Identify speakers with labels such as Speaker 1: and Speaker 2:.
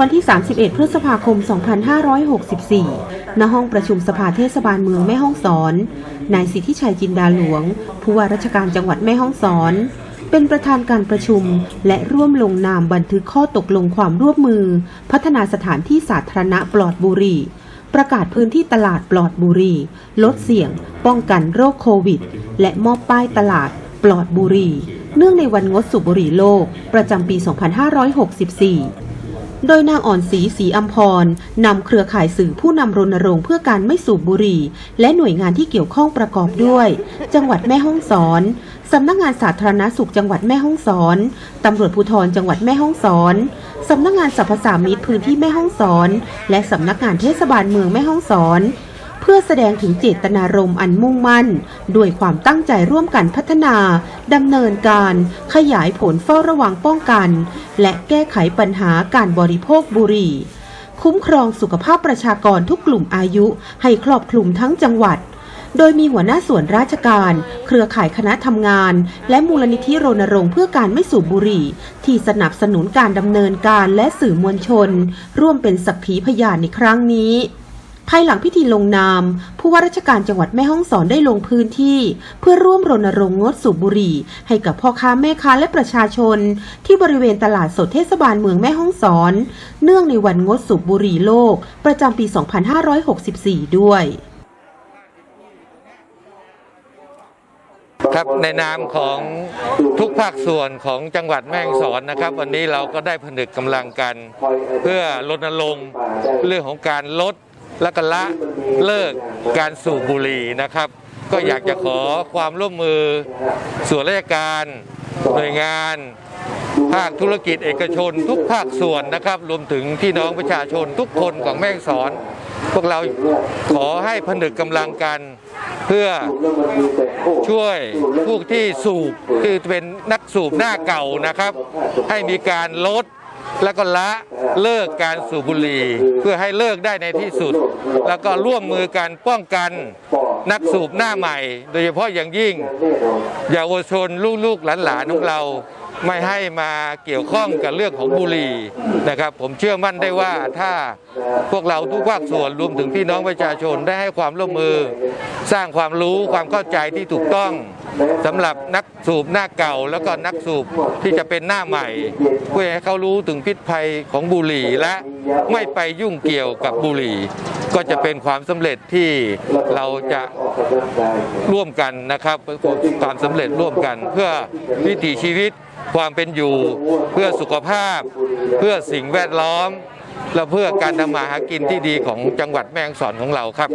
Speaker 1: วันที่ 31 พฤษภาคม 2564 ณ ห้องประชุมสภาเทศบาลเมืองแม่ฮ่องสอน นายสิทธิชัยจินดาหลวง ผู้ว่าราชการจังหวัดแม่ฮ่องสอน เป็นประธานการประชุม และร่วมลงนามบันทึกข้อตกลงความร่วมมือ พัฒนาสถานที่สาธารณะปลอดบุหรี่ ประกาศพื้นที่ตลาดปลอดบุหรี่ ลดเสี่ยง ป้องกันโรคโควิด และมอบป้ายตลาดปลอดบุหรี่ เนื่องในวันงดสูบบุหรี่โลก ประจำปี 2564 โดยนางอ่อนศรีศรีอัมพรนำเครือข่ายสื่อผู้นำรณรงค์เพื่อการไม่สูบบุหรี่ และหน่วยงานที่เกี่ยวข้องประกอบด้วย จังหวัดแม่ฮ่องสอนสำนักงานสาธารณสุขจังหวัดแม่ฮ่องสอนตำรวจภูธรจังหวัดแม่ฮ่องสอนสำนักงานสรรพสามิตพื้นที่แม่ฮ่องสอน และสำนักงานเทศบาลเมืองแม่ฮ่องสอน พื่อแสดงถึงเจตนารมณ์อันมุ่งมั่น ด้วยความตั้งใจร่วมกันพัฒนาดำเนินการ ขยายผลเฝ้าระวังป้องกัน และแก้ไขปัญหาการบริโภคบุหรี่ คุ้มครองสุขภาพประชากรทุกกลุ่มอายุให้ครอบคลุมทั้งจังหวัดโดยมีหัวหน้าส่วนราชการ เครือข่ายคณะทำงาน และมูลนิธิรณรงค์เพื่อการไม่สูบบุหรี่ ที่สนับสนุนการดำเนินการและสื่อมวลชน ร่วมเป็นสักขีพยานในครั้งนี้ ภายหลังพิธีลงนาม ผู้ว่าราชการจังหวัดแม่ฮ่องสอนได้ลงพื้นที่ เพื่อร่วมรณรงค์งดสูบบุหรี่ ให้กับพ่อค้าแม่ค้าและประชาชน ที่บริเวณตลาดสดเทศบาลเมืองแม่ฮ่องสอน เนื่องในวันงดสูบบุหรี่โลก ประจำปี 2564 ด้วย
Speaker 2: ครับในนามของทุกภาคส่วนของจังหวัดแม่ฮ่องสอนนะครับ วันนี้เราก็ได้ผนึกกำลังกัน เพื่อรณรงค์เรื่องของการลด และก็ละเลิกการสูบบุหรี่นะครับ ก็อยากจะขอความร่วมมือส่วนราชการหน่วยงาน ภาคธุรกิจเอกชน ทุกภาคส่วนนะครับ รวมถึงพี่น้องประชาชนทุกคนของแม่งสอน พวกเราขอให้ผนึกกำลังกันเพื่อช่วยพวกที่สูบคือเป็นนักสูบหน้าเก่านะครับ ให้มีการลด แล้วก็ละเลิกการสูบบุหรี่เพื่อให้เลิกได้ในที่สุด แล้วก็ร่วมมือกันป้องกันนักสูบหน้าใหม่ โดยเฉพาะอย่างยิ่งเยาวชนลูกๆหลานๆของเราไม่ให้มาเกี่ยวข้องกับเรื่องของบุหรี่นะครับ ผมเชื่อมั่นได้ว่าถ้าพวกเราทุกภาคส่วนรวมถึงพี่น้องประชาชนได้ให้ความร่วมมือ สร้างความรู้ความเข้าใจที่ถูกต้อง สำหรับนักสูบหน้าเก่าแล้วก็นักสูบที่จะเป็นหน้าใหม่เพื่อให้เขารู้ถึงพิษภัยของบุหรี่และไม่ไปยุ่งเกี่ยวกับบุหรี่ ก็จะเป็นความสำเร็จที่เราจะร่วมกันนะครับความสำเร็จร่วมกัน เพื่อวิถีชีวิตความเป็นอยู่ เพื่อสุขภาพ เพื่อสิ่งแวดล้อม และเพื่อการทำมาหากินที่ดีของจังหวัดแม่ฮ่องสอนของเราครับ